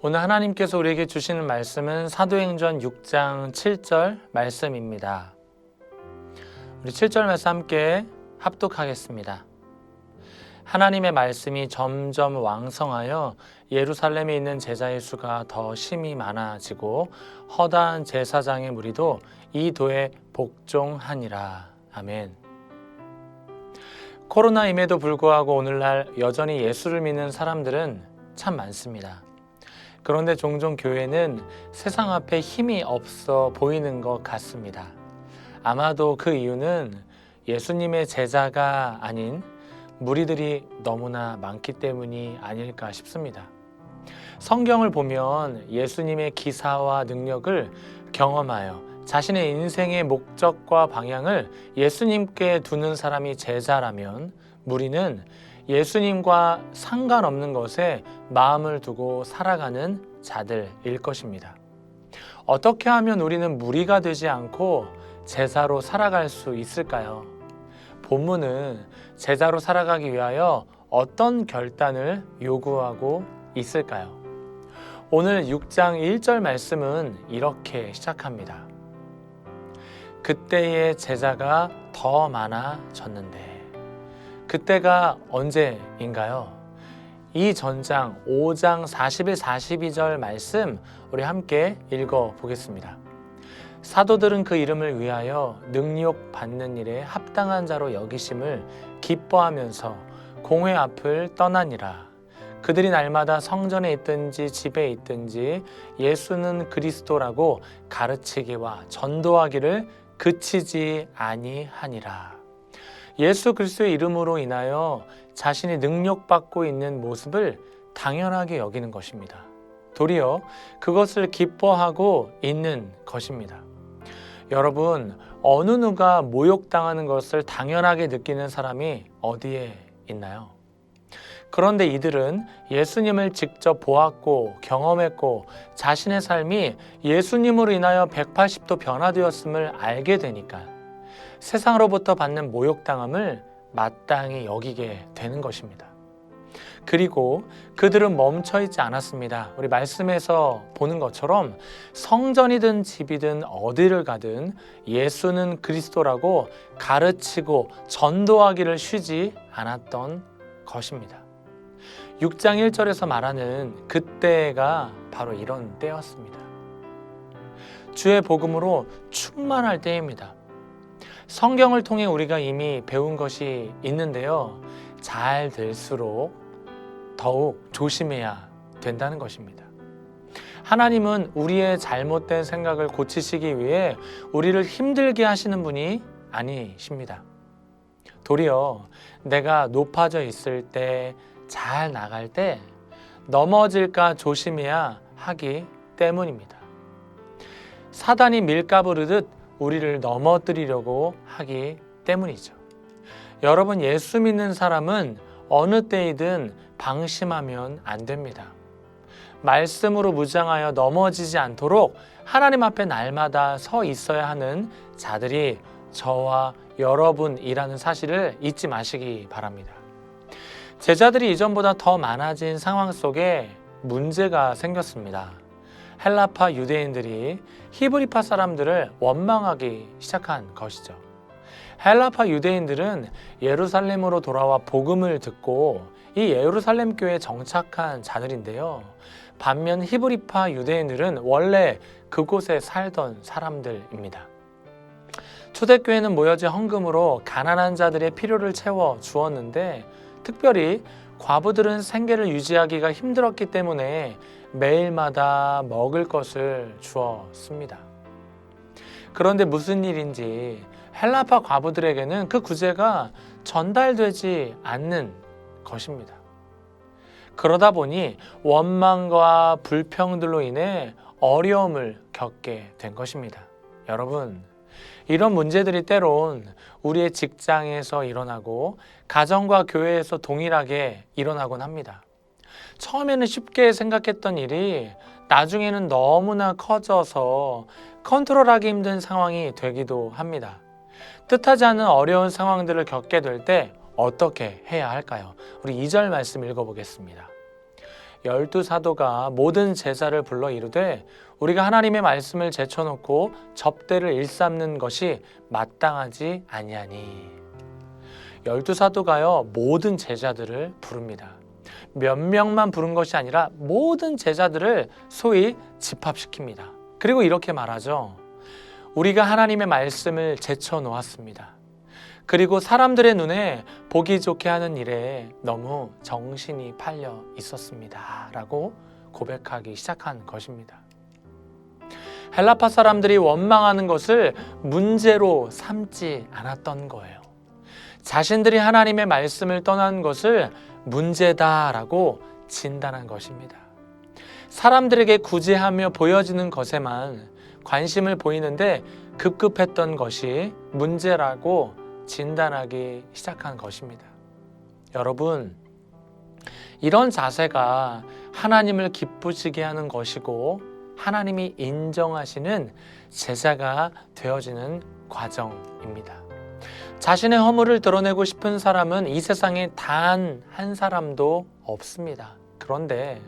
오늘 하나님께서 우리에게 주시는 말씀은 사도행전 6장 7절 말씀입니다. 우리 7절 말씀 함께 합독하겠습니다. 하나님의 말씀이 점점 왕성하여 예루살렘에 있는 제자의 수가 더 심히 많아지고 허다한 제사장의 무리도 이 도에 복종하니라. 아멘. 코로나임에도 불구하고 오늘날 여전히 예수를 믿는 사람들은 참 많습니다. 그런데 종종 교회는 세상 앞에 힘이 없어 보이는 것 같습니다. 아마도 그 이유는 예수님의 제자가 아닌 무리들이 너무나 많기 때문이 아닐까 싶습니다. 성경을 보면 예수님의 기사와 능력을 경험하여 자신의 인생의 목적과 방향을 예수님께 두는 사람이 제자라면 무리는 예수님과 상관없는 것에 마음을 두고 살아가는 자들일 것입니다. 어떻게 하면 우리는 무리가 되지 않고 제자로 살아갈 수 있을까요? 본문은 제자로 살아가기 위하여 어떤 결단을 요구하고 있을까요? 오늘 6장 1절 말씀은 이렇게 시작합니다. 그때의 제자가 더 많아졌는데 그때가 언제인가요? 이 전장 5장 41, 42절 말씀 우리 함께 읽어 보겠습니다. 사도들은 그 이름을 위하여 능력 받는 일에 합당한 자로 여기심을 기뻐하면서 공회 앞을 떠나니라. 그들이 날마다 성전에 있든지 집에 있든지 예수는 그리스도라고 가르치기와 전도하기를 그치지 아니하니라. 예수 그리스도의 이름으로 인하여 자신이 능력받고 있는 모습을 당연하게 여기는 것입니다. 도리어 그것을 기뻐하고 있는 것입니다. 여러분, 어느 누가 모욕당하는 것을 당연하게 느끼는 사람이 어디에 있나요? 그런데 이들은 예수님을 직접 보았고 경험했고 자신의 삶이 예수님으로 인하여 180도 변화되었음을 알게 되니까 세상으로부터 받는 모욕당함을 마땅히 여기게 되는 것입니다. 그리고 그들은 멈춰 있지 않았습니다. 우리 말씀에서 보는 것처럼 성전이든 집이든 어디를 가든 예수는 그리스도라고 가르치고 전도하기를 쉬지 않았던 것입니다. 6장 1절에서 말하는 그때가 바로 이런 때였습니다. 주의 복음으로 충만할 때입니다. 성경을 통해 우리가 이미 배운 것이 있는데요. 잘 될수록 더욱 조심해야 된다는 것입니다. 하나님은 우리의 잘못된 생각을 고치시기 위해 우리를 힘들게 하시는 분이 아니십니다. 도리어 내가 높아져 있을 때, 잘 나갈 때 넘어질까 조심해야 하기 때문입니다. 사단이 밀가부르듯 우리를 넘어뜨리려고 하기 때문이죠. 여러분, 예수 믿는 사람은 어느 때이든 방심하면 안 됩니다. 말씀으로 무장하여 넘어지지 않도록 하나님 앞에 날마다 서 있어야 하는 자들이 저와 여러분이라는 사실을 잊지 마시기 바랍니다. 제자들이 이전보다 더 많아진 상황 속에 문제가 생겼습니다. 헬라파 유대인들이 히브리파 사람들을 원망하기 시작한 것이죠. 헬라파 유대인들은 예루살렘으로 돌아와 복음을 듣고 이 예루살렘 교회에 정착한 자들인데요. 반면 히브리파 유대인들은 원래 그곳에 살던 사람들입니다. 초대교회는 모여진 헌금으로 가난한 자들의 필요를 채워 주었는데 특별히 과부들은 생계를 유지하기가 힘들었기 때문에 매일마다 먹을 것을 주었습니다. 그런데 무슨 일인지 헬라파 과부들에게는 그 구제가 전달되지 않는 것입니다. 그러다 보니 원망과 불평들로 인해 어려움을 겪게 된 것입니다. 여러분, 이런 문제들이 때론 우리의 직장에서 일어나고 가정과 교회에서 동일하게 일어나곤 합니다. 처음에는 쉽게 생각했던 일이 나중에는 너무나 커져서 컨트롤하기 힘든 상황이 되기도 합니다. 뜻하지 않은 어려운 상황들을 겪게 될 때 어떻게 해야 할까요? 우리 2절 말씀 읽어보겠습니다. 열두 사도가 모든 제자를 불러 이르되 우리가 하나님의 말씀을 제쳐놓고 접대를 일삼는 것이 마땅하지 아니하니 열두 사도가요 모든 제자들을 부릅니다. 몇 명만 부른 것이 아니라 모든 제자들을 소위 집합시킵니다. 그리고 이렇게 말하죠. 우리가 하나님의 말씀을 제쳐 놓았습니다. 그리고 사람들의 눈에 보기 좋게 하는 일에 너무 정신이 팔려 있었습니다. 라고 고백하기 시작한 것입니다. 헬라파 사람들이 원망하는 것을 문제로 삼지 않았던 거예요. 자신들이 하나님의 말씀을 떠난 것을 문제다라고 진단한 것입니다. 사람들에게 구제하며 보여지는 것에만 관심을 보이는데 급급했던 것이 문제라고 진단하기 시작한 것입니다. 여러분, 이런 자세가 하나님을 기쁘시게 하는 것이고 하나님이 인정하시는 제자가 되어지는 과정입니다. 자신의 허물을 드러내고 싶은 사람은 이 세상에 단 한 사람도 없습니다. 그런데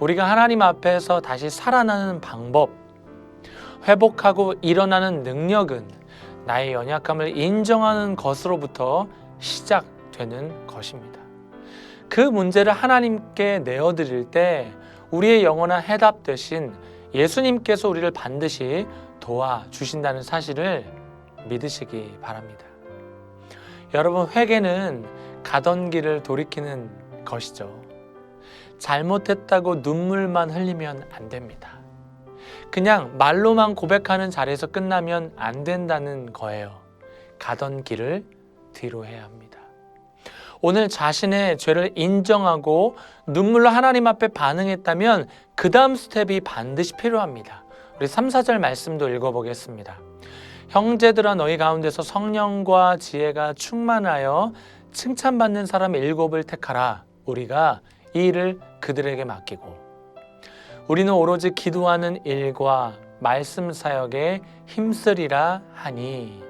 우리가 하나님 앞에서 다시 살아나는 방법, 회복하고 일어나는 능력은 나의 연약함을 인정하는 것으로부터 시작되는 것입니다. 그 문제를 하나님께 내어드릴 때 우리의 영원한 해답 대신 예수님께서 우리를 반드시 도와주신다는 사실을 믿으시기 바랍니다. 여러분, 회개는 가던 길을 돌이키는 것이죠. 잘못했다고 눈물만 흘리면 안 됩니다. 그냥 말로만 고백하는 자리에서 끝나면 안 된다는 거예요. 가던 길을 뒤로 해야 합니다. 오늘 자신의 죄를 인정하고 눈물로 하나님 앞에 반응했다면 그 다음 스텝이 반드시 필요합니다. 우리 3, 4절 말씀도 읽어보겠습니다. 형제들아 너희 가운데서 성령과 지혜가 충만하여 칭찬받는 사람 일곱을 택하라. 우리가 이 일을 그들에게 맡기고 우리는 오로지 기도하는 일과 말씀 사역에 힘쓰리라 하니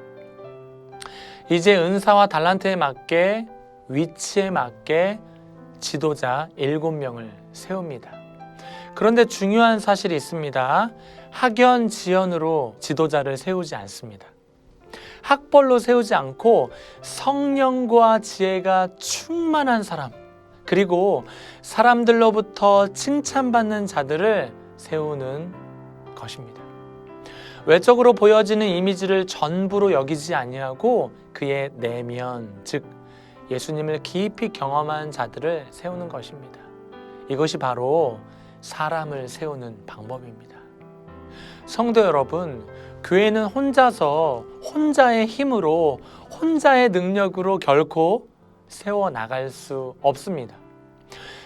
이제 은사와 달란트에 맞게 위치에 맞게 지도자 일곱 명을 세웁니다. 그런데 중요한 사실이 있습니다. 학연 지연으로 지도자를 세우지 않습니다. 학벌로 세우지 않고 성령과 지혜가 충만한 사람, 그리고 사람들로부터 칭찬받는 자들을 세우는 것입니다. 외적으로 보여지는 이미지를 전부로 여기지 아니하고 그의 내면, 즉 예수님을 깊이 경험한 자들을 세우는 것입니다. 이것이 바로 사람을 세우는 방법입니다. 성도 여러분, 교회는 혼자서 혼자의 힘으로 혼자의 능력으로 결코 세워 나갈 수 없습니다.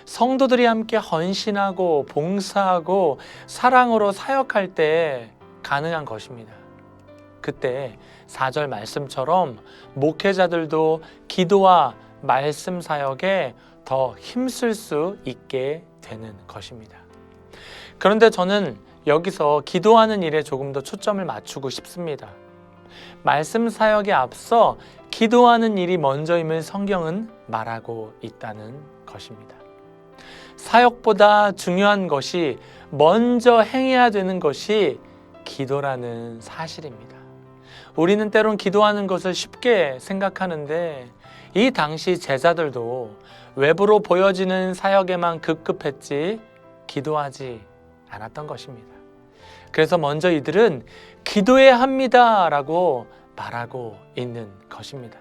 성도들이 함께 헌신하고 봉사하고 사랑으로 사역할 때 가능한 것입니다. 그때 4절 말씀처럼 목회자들도 기도와 말씀 사역에 더 힘쓸 수 있게 되는 것입니다. 그런데 저는 여기서 기도하는 일에 조금 더 초점을 맞추고 싶습니다. 말씀 사역에 앞서 기도하는 일이 먼저임을 성경은 말하고 있다는 것입니다. 사역보다 중요한 것이 먼저 행해야 되는 것이 기도라는 사실입니다. 우리는 때론 기도하는 것을 쉽게 생각하는데 이 당시 제자들도 외부로 보여지는 사역에만 급급했지 기도하지 않았던 것입니다. 그래서 먼저 이들은 기도해야 합니다 라고 말하고 있는 것입니다.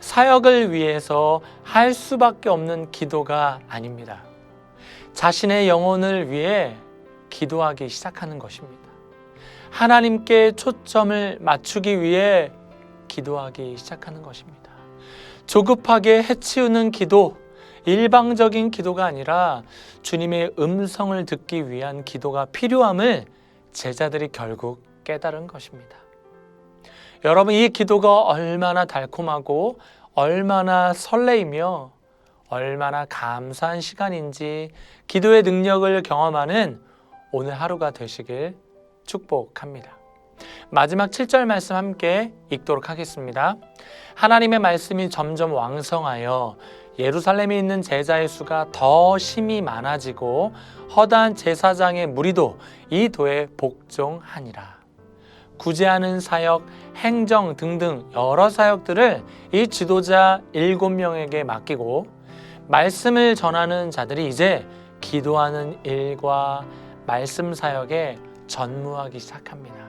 사역을 위해서 할 수밖에 없는 기도가 아닙니다. 자신의 영혼을 위해 기도하기 시작하는 것입니다. 하나님께 초점을 맞추기 위해 기도하기 시작하는 것입니다. 조급하게 해치우는 기도, 일방적인 기도가 아니라 주님의 음성을 듣기 위한 기도가 필요함을 제자들이 결국 깨달은 것입니다. 여러분, 이 기도가 얼마나 달콤하고 얼마나 설레이며 얼마나 감사한 시간인지 기도의 능력을 경험하는 오늘 하루가 되시길 축복합니다. 마지막 7절 말씀 함께 읽도록 하겠습니다. 하나님의 말씀이 점점 왕성하여 예루살렘에 있는 제자의 수가 더 심히 많아지고 허다한 제사장의 무리도 이 도에 복종하니라. 구제하는 사역, 행정 등등 여러 사역들을 이 지도자 일곱 명에게 맡기고 말씀을 전하는 자들이 이제 기도하는 일과 말씀 사역에 전무하기 시작합니다.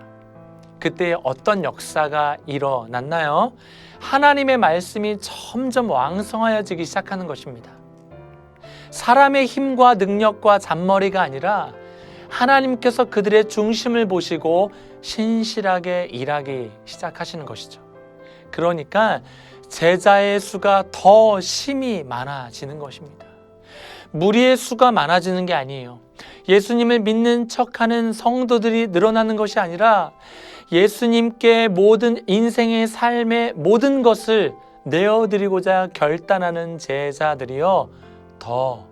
그때 어떤 역사가 일어났나요? 하나님의 말씀이 점점 왕성하여지기 시작하는 것입니다. 사람의 힘과 능력과 잔머리가 아니라 하나님께서 그들의 중심을 보시고 신실하게 일하기 시작하시는 것이죠. 그러니까 제자의 수가 더 심히 많아지는 것입니다. 무리의 수가 많아지는 게 아니에요. 예수님을 믿는 척하는 성도들이 늘어나는 것이 아니라 예수님께 모든 인생의 삶의 모든 것을 내어드리고자 결단하는 제자들이요 더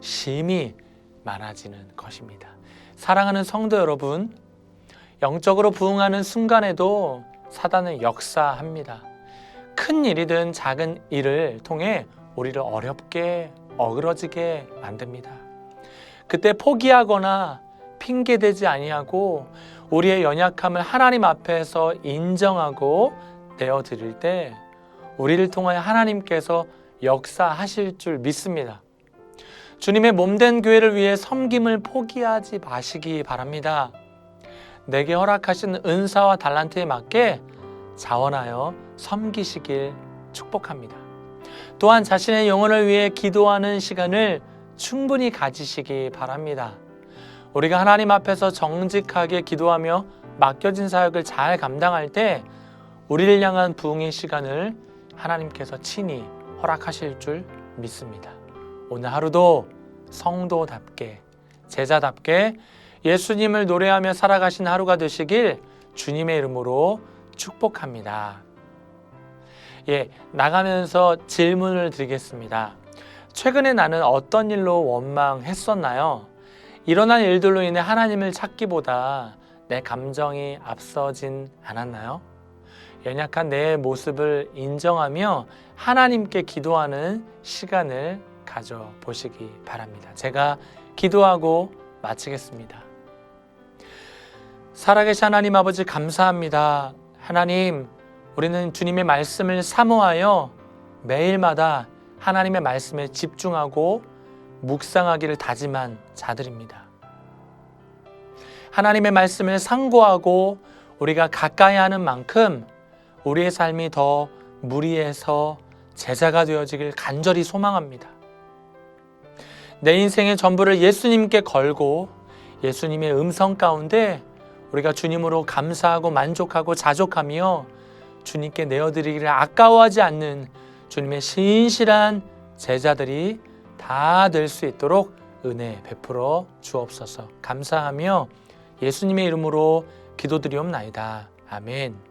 심히 많아지는 것입니다. 사랑하는 성도 여러분, 영적으로 부흥하는 순간에도 사단은 역사합니다. 큰 일이든 작은 일을 통해 우리를 어렵게 어그러지게 만듭니다. 그때 포기하거나 핑계대지 아니하고 우리의 연약함을 하나님 앞에서 인정하고 내어 드릴 때 우리를 통하여 하나님께서 역사하실 줄 믿습니다. 주님의 몸된 교회를 위해 섬김을 포기하지 마시기 바랍니다. 내게 허락하신 은사와 달란트에 맞게 자원하여 섬기시길 축복합니다. 또한 자신의 영혼을 위해 기도하는 시간을 충분히 가지시기 바랍니다. 우리가 하나님 앞에서 정직하게 기도하며 맡겨진 사역을 잘 감당할 때 우리를 향한 부흥의 시간을 하나님께서 친히 허락하실 줄 믿습니다. 오늘 하루도 성도답게 제자답게 예수님을 노래하며 살아가신 하루가 되시길 주님의 이름으로 축복합니다. 예, 나가면서 질문을 드리겠습니다. 최근에 나는 어떤 일로 원망했었나요? 일어난 일들로 인해 하나님을 찾기보다 내 감정이 앞서진 않았나요? 연약한 내 모습을 인정하며 하나님께 기도하는 시간을 가져보시기 바랍니다. 제가 기도하고 마치겠습니다. 살아계신 하나님 아버지 감사합니다. 하나님, 우리는 주님의 말씀을 사모하여 매일마다 하나님의 말씀에 집중하고 묵상하기를 다짐한 자들입니다. 하나님의 말씀을 상고하고 우리가 가까이 하는 만큼 우리의 삶이 더 무리해서 제자가 되어지길 간절히 소망합니다. 내 인생의 전부를 예수님께 걸고 예수님의 음성 가운데 우리가 주님으로 감사하고 만족하고 자족하며 주님께 내어드리기를 아까워하지 않는 주님의 신실한 제자들이 다 될 수 있도록 은혜 베풀어 주옵소서 감사하며 예수님의 이름으로 기도드리옵나이다. 아멘.